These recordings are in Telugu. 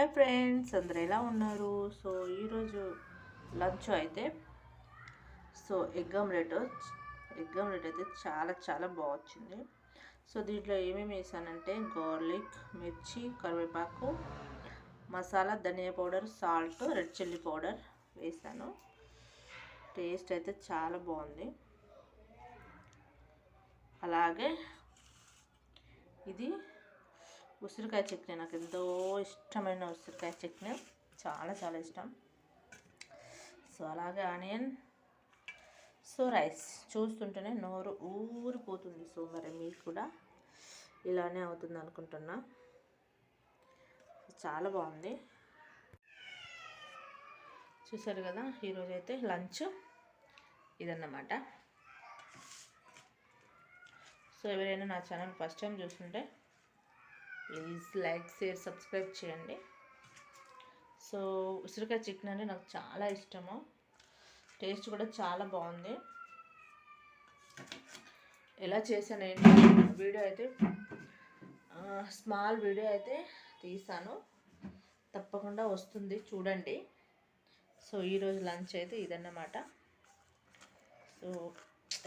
హాయ్ ఫ్రెండ్స్ అందరు ఎలా ఉన్నారు? సో ఈరోజు లంచ్ అయితే so egg omelette. Egg omelette అయితే చాలా చాలా బాగొచ్చింది సో దీంట్లో ఏమేమి వేసానంటే గార్లిక్ మిర్చి కరివేపాకు మసాలా ధనియా powder salt red chilli powder వేసాను. టేస్ట్ అయితే చాలా బాగుంది. అలాగే ఇది ఉసిరికాయ చట్నీ నాకు ఎంతో ఇష్టమైన ఉసిరికాయ చట్నీ. చాలా చాలా ఇష్టం. సో అలాగే ఆనియన్ సో రైస్ చూస్తుంటేనే నోరు ఊరిపోతుంది. సో మరి మీకు కూడా ఇలానే అవుతుంది అనుకుంటున్నా. చాలా బాగుంది. చూసారు కదా ఈరోజు అయితే లంచ్ ఇదన్నమాట. సో ఎవరైనా నా ఛానల్ ఫస్ట్ టైం చూస్తుంటే ప్లీజ్ లైక్ షేర్ సబ్స్క్రైబ్ చేయండి. సో ఉసిరికాయ చికెన్ అంటే నాకు చాలా ఇష్టము. టేస్ట్ కూడా చాలా బాగుంది. ఎలా చేశాను ఏంటి? వీడియో అయితే స్మాల్ వీడియో అయితే తీసాను. తప్పకుండా వస్తుంది చూడండి. సో ఈరోజు లంచ్ అయితే ఇదన్నమాట. సో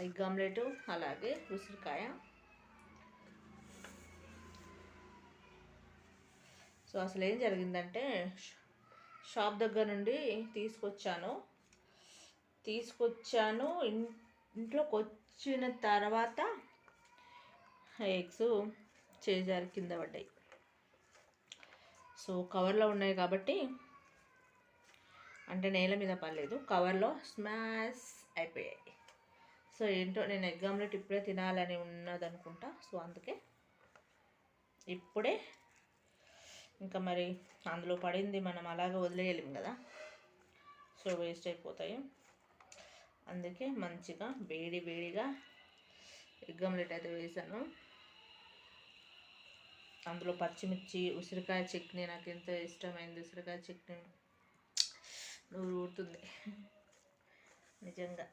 ఎగ్ ఆమ్లెట్ అలాగే ఉసిరికాయ. సో అసలు ఏం జరిగిందంటే షాప్ దగ్గర నుండి తీసుకొచ్చాను. తీసుకొచ్చాను. ఇంట్లోకి వచ్చిన తర్వాత ఎగ్స్ చేజారి కింద పడ్డాయి. సో కవర్లో ఉన్నాయి కాబట్టి అంటే నేల మీద పడలేదు. కవర్లో స్మాష్ అయిపోయాయి. సో ఏంటో నేను ఎగ్ ఆమ్లెట్ ఇప్పుడే తినాలని ఉన్నదనుకుంటా. సో అందుకే ఇప్పుడే ఇంకా మరి అందులో పడింది మనం అలాగే వదిలేయలేం కదా. సో వేస్ట్ అయిపోతాయి. అందుకే మంచిగా వేడి వేడిగా ఎగ్ ఆమ్లెట్ అయితే వేసాను. అందులో పచ్చిమిర్చి ఉసిరికాయ చట్నీ నాకు ఎంతో ఇష్టమైంది. ఉసిరికాయ చట్నీ నూరు ఊరుతుంది. నిజంగా.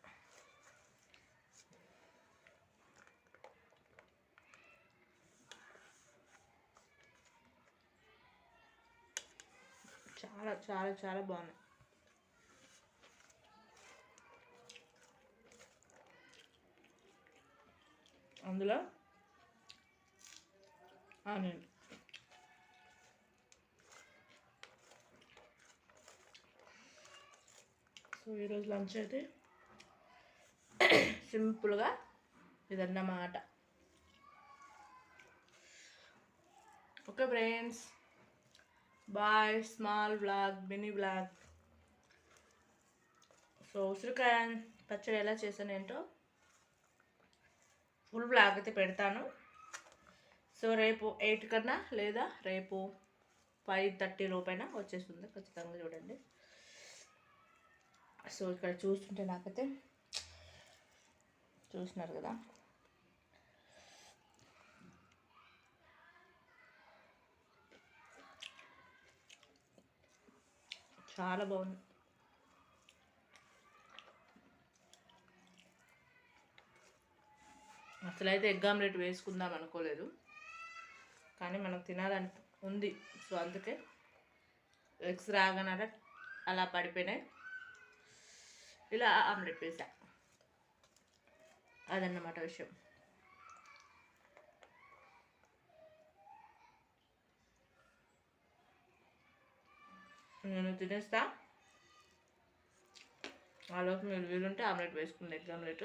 చాలా చాలా చాలా బాగున్నాయి. అందులో ఆనియన్. సో ఈరోజు లంచ్ అయితే సింపుల్గా ఇదన్నమాట. Okay friends. Bye small blog mini blog so ఉసిరికాయ పచ్చడి ఎలా చేశాను ఏంటో ఫుల్ బ్లాగ్ అయితే పెడతాను. సో రేపు ఎయిట్ కన్నా లేదా రేపు ఫైవ్ థర్టీ లోపైన వచ్చేస్తుంది ఖచ్చితంగా చూడండి. సో ఇక్కడ చూస్తుంటే నాకైతే చూస్తున్నారు కదా. చాలా బాగుంది. అసలైతే ఎగ్ ఆమ్లెట్ వేసుకుందాం అనుకోలేదు. కానీ మనకు తినాలని ఉంది. సో అందుకే ఎగ్స్ రాగానే అలా పడిపోయినాయి. ఇలా ఆమ్లెట్ వేసా. అదన్నమాట విషయం. నేను తినేస్తా. ఆలోపు మీరు వీలుంటే ఆమ్లెట్ వేసుకుని ఎగ్ ఆమ్లెట్.